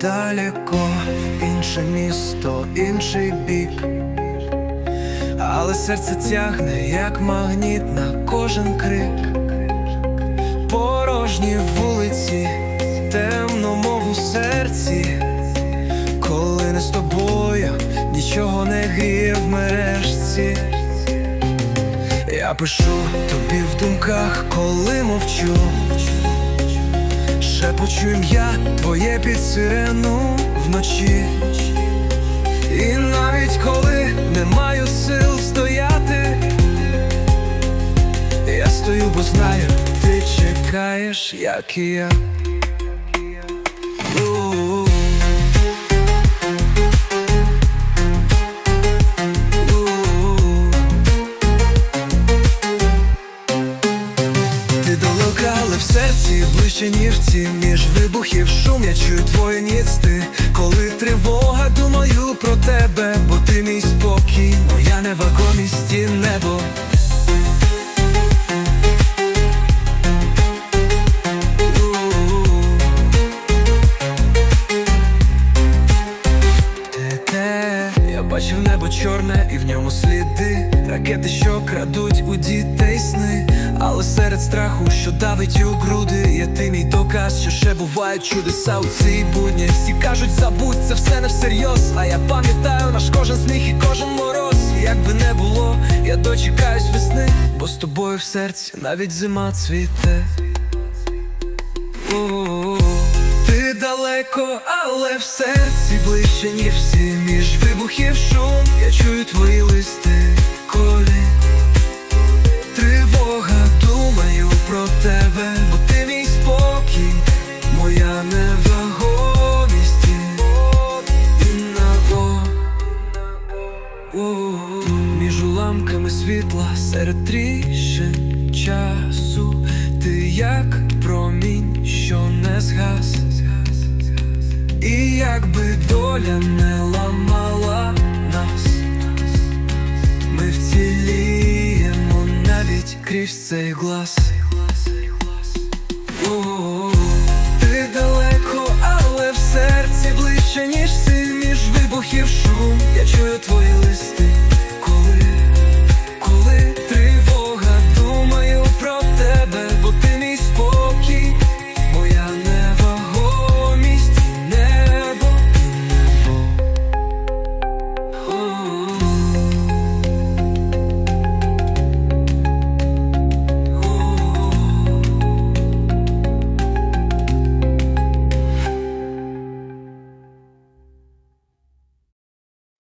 далеко, інше місто, інший бік. Але серце тягне, як магніт на кожен крик. Порожні вулиці, темно, мов у серці. Коли не з тобою, нічого не гріє в мережці. Я пишу тобі в думках, коли мовчу. Шепочу ім'я твоє під сирену вночі. І навіть коли не маю сил стояти, я стою, бо знаю, ти чекаєш, як і я. Серці ближче, ніж ці Між вибухів шум, я чую твої ніцти Коли тривога, думаю про тебе, бо ти мій спокій, моя невагомість і небо. Бачив небо чорне і в ньому сліди. Ракети, що крадуть у дітей сни Але серед страху, що давить у груди Є ти мій доказ, що ще бувають чудеса у цій будні. Всі кажуть, забудь, це все не всерйоз А я пам'ятаю наш кожен сміх і кожен мороз. І Як би не було, я дочекаюсь весни Бо з тобою в серці навіть зима цвіте. У-у-у. Ти далеко, але в серці ближче, ніж всі Між вибухів шум, я чую твої листи Уламками світла серед тріщин часу. Ти як промінь, що не згас. І якби доля не ламала нас Ми вціліємо навіть крізь цей глас